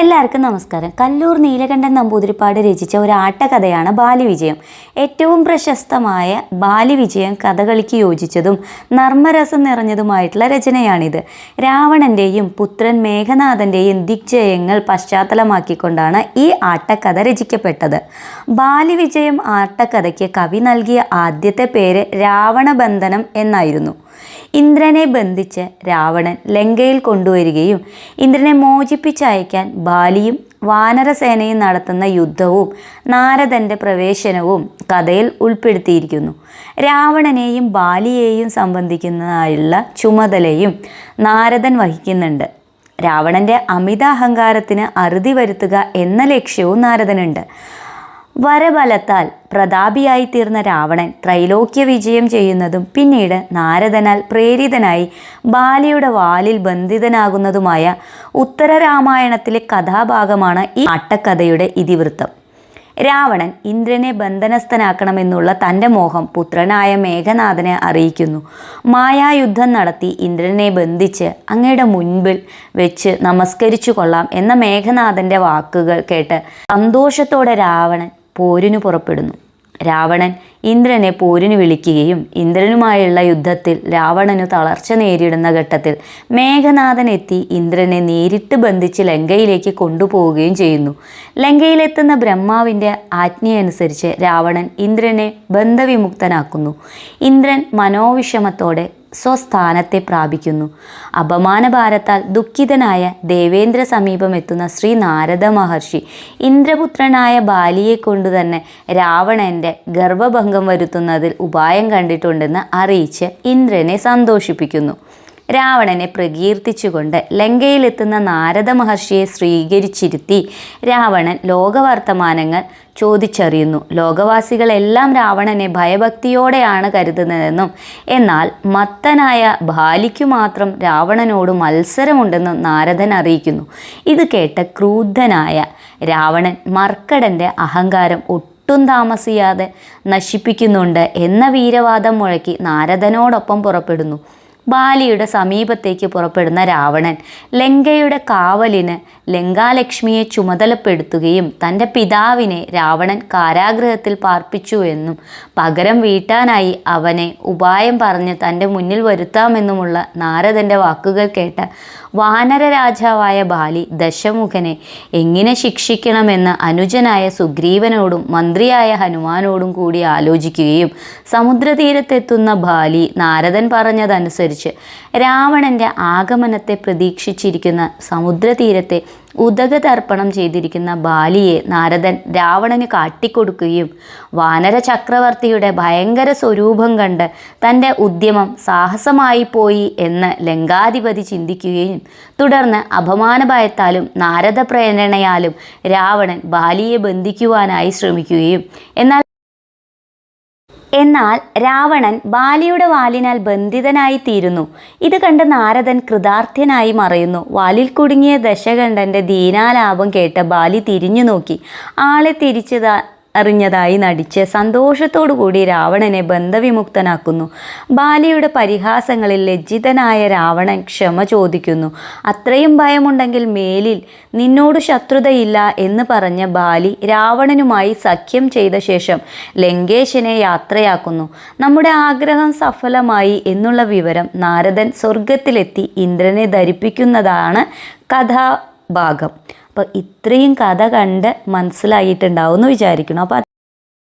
എല്ലാവർക്കും നമസ്കാരം. കല്ലൂർ നീലകണ്ഠൻ നമ്പൂതിരിപ്പാട് രചിച്ച ഒരു ആട്ടകഥയാണ് ബാലിവിജയം. ഏറ്റവും പ്രശസ്തമായ ബാലിവിജയം കഥകളിക്ക് യോജിച്ചതും നർമ്മരസം നിറഞ്ഞതുമായിട്ടുള്ള രചനയാണിത്. രാവണന്റെയും പുത്രൻ മേഘനാഥന്റെയും ദിഗ്ജയങ്ങൾ പശ്ചാത്തലമാക്കിക്കൊണ്ടാണ് ഈ ആട്ടക്കഥ രചിക്കപ്പെട്ടത്. ബാലിവിജയം ആട്ടക്കഥയ്ക്ക് കവി നൽകിയ ആദ്യത്തെ പേര് രാവണബന്ധനം എന്നായിരുന്നു. ഇന്ദ്രനെ ബന്ധിച്ച് രാവണൻ ലങ്കയിൽ കൊണ്ടുവരികയും ഇന്ദ്രനെ മോചിപ്പിച്ചയക്കാൻ ബാലിയും വാനരസേനയും നടത്തുന്ന യുദ്ധവും നാരദന്റെ പ്രവേശനവും കഥയിൽ ഉൾപ്പെടുത്തിയിരിക്കുന്നു. രാവണനെയും ബാലിയെയും സംബന്ധിക്കുന്നതായുള്ള ചുമതലയും നാരദൻ വഹിക്കുന്നുണ്ട്. രാവണന്റെ അമിത അഹങ്കാരത്തിന് അറുതി വരുത്തുക എന്ന ലക്ഷ്യവും നാരദനുണ്ട്. വരബലത്താൽ പ്രതാപിയായി തീർന്ന രാവണൻ ത്രൈലോക്യ വിജയം ചെയ്യുന്നതും പിന്നീട് നാരദനാൽ പ്രേരിതനായി ബാലിയുടെ വാലിൽ ബന്ധിതനാകുന്നതുമായ ഉത്തരരാമായണത്തിലെ കഥാഭാഗമാണ് ഈ അട്ടക്കഥയുടെ ഇതിവൃത്തം. രാവണൻ ഇന്ദ്രനെ ബന്ധനസ്ഥനാക്കണമെന്നുള്ള തന്റെ മോഹം പുത്രനായ മേഘനാഥനെ അറിയിക്കുന്നു. മായായുദ്ധം നടത്തി ഇന്ദ്രനെ ബന്ധിച്ച് അങ്ങയുടെ മുൻപിൽ വെച്ച് നമസ്കരിച്ചു കൊള്ളാം എന്ന മേഘനാഥന്റെ വാക്കുകൾ കേട്ട് സന്തോഷത്തോടെ രാവണൻ പോരിനു പുറപ്പെടുന്നു. രാവണൻ ഇന്ദ്രനെ പോരിന് വിളിക്കുകയും ഇന്ദ്രനുമായുള്ള യുദ്ധത്തിൽ രാവണനു തളർച്ച നേരിടുന്ന ഘട്ടത്തിൽ മേഘനാഥൻ എത്തി ഇന്ദ്രനെ നേരിട്ട് ബന്ധിച്ച് ലങ്കയിലേക്ക് കൊണ്ടുപോവുകയും ചെയ്യുന്നു. ലങ്കയിലെത്തുന്ന ബ്രഹ്മാവിന്റെ ആജ്ഞയനുസരിച്ച് രാവണൻ ഇന്ദ്രനെ ബന്ധവിമുക്തനാക്കുന്നു. ഇന്ദ്രൻ മനോവിഷമത്തോടെ സ്വസ്ഥാനത്തെ പ്രാപിക്കുന്നു. അപമാനഭാരത്താൽ ദുഃഖിതനായ ദേവേന്ദ്ര സമീപമെത്തുന്ന ശ്രീ നാരദ മഹർഷി ഇന്ദ്രപുത്രനായ ബാലിയെ കൊണ്ടുതന്നെ രാവണന്റെ ഗർഭഭംഗം വരുത്തുന്നതിൽ ഉപായം കണ്ടിട്ടുണ്ടെന്ന് അറിയിച്ച് ഇന്ദ്രനെ സന്തോഷിപ്പിക്കുന്നു. രാവണനെ പ്രകീർത്തിച്ചുകൊണ്ട് ലങ്കയിലെത്തുന്ന നാരദ മഹർഷിയെ സ്വീകരിച്ചിരുത്തി രാവണൻ ലോകവർത്തമാനങ്ങൾ ചോദിച്ചറിയുന്നു. ലോകവാസികളെല്ലാം രാവണനെ ഭയഭക്തിയോടെയാണ് കരുതുന്നതെന്നും എന്നാൽ മത്തനായ ബാലിക്കു മാത്രം രാവണനോട് മത്സരമുണ്ടെന്നും നാരദൻ അറിയിക്കുന്നു. ഇത് കേട്ട ക്രൂദ്ധനായ രാവണൻ മർക്കടന്റെ അഹങ്കാരം ഒട്ടും താമസിയാതെ നശിപ്പിക്കുന്നുണ്ട് എന്ന വീരവാദം മുഴക്കി നാരദനോടൊപ്പം പുറപ്പെടുന്നു. ബാലിയുടെ സമീപത്തേക്ക് പുറപ്പെടുന്ന രാവണൻ ലങ്കയുടെ കാവലിന് ലങ്കാലക്ഷ്മിയെ ചുമതലപ്പെടുത്തുകയും തന്റെ പിതാവിനെ രാവണൻ കാരാഗ്രഹത്തിൽ പാർപ്പിച്ചു എന്നും പകരം വീട്ടാനായി അവനെ ഉപായം പറഞ്ഞ് തന്റെ മുന്നിൽ വരുത്താമെന്നുമുള്ള നാരദന്റെ വാക്കുകൾ കേട്ട വാനര രാജാവായ ബാലി ദശമുഖനെ എങ്ങനെ ശിക്ഷിക്കണമെന്ന് അനുജനായ സുഗ്രീവനോടും മന്ത്രിയായ ഹനുമാനോടും കൂടി ആലോചിക്കുകയും സമുദ്രതീരത്തെത്തുന്ന ബാലി നാരദൻ പറഞ്ഞതനുസരിച്ച് രാവണന്റെ ആഗമനത്തെ പ്രതീക്ഷിച്ചിരിക്കുന്ന സമുദ്രതീരത്തെ ഉദകതർപ്പണം ചെയ്തിരിക്കുന്ന ബാലിയെ നാരദൻ രാവണന് കാട്ടിക്കൊടുക്കുകയും വാനര ചക്രവർത്തിയുടെ ഭയങ്കര സ്വരൂപം കണ്ട് തന്റെ ഉദ്യമം സാഹസമായി പോയി എന്ന് ലങ്കാധിപതി ചിന്തിക്കുകയും തുടർന്ന് അപമാനഭയത്താലും നാരദ പ്രേരണയാലും രാവണൻ ബാലിയെ ബന്ധിക്കുവാനായി ശ്രമിക്കുകയും എന്നാൽ എന്നാൽ രാവണൻ ബാലിയുടെ വാലിനാൽ ബന്ധിതനായി തീരുന്നു ഇത് കണ്ട് നാരദൻ കൃതാർത്ഥ്യനായി മറയുന്നു. വാലിൽ കുടുങ്ങിയ ദശകണ്ഠന്റെ ദീനാലാപം കേട്ട ബാലി തിരിഞ്ഞു നോക്കി ആളെ തിരിച്ചതാ അറിഞ്ഞതായി നടിച്ച് സന്തോഷത്തോടുകൂടി രാവണനെ ബന്ധവിമുക്തനാക്കുന്നു. ബാലിയുടെ പരിഹാസങ്ങളിൽ ലജ്ജിതനായ രാവണൻ ക്ഷമ ചോദിക്കുന്നു. അത്രയും ഭയമുണ്ടെങ്കിൽ മേലിൽ നിന്നോട് ശത്രുതയില്ല എന്ന് പറഞ്ഞ ബാലി രാവണനുമായി സഖ്യം ചെയ്ത ശേഷം ലങ്കേശനെ യാത്രയാക്കുന്നു. നമ്മുടെ ആഗ്രഹം സഫലമായി എന്നുള്ള വിവരം നാരദൻ സ്വർഗത്തിലെത്തി ഇന്ദ്രനെ ധരിപ്പിക്കുന്നതാണ് കഥാഭാഗം അപ്പോൾ ഇത്രയും കഥ കണ്ട് മനസ്സിലായിട്ടുണ്ടാവും എന്ന് വിചാരിക്കണം അപ്പോൾ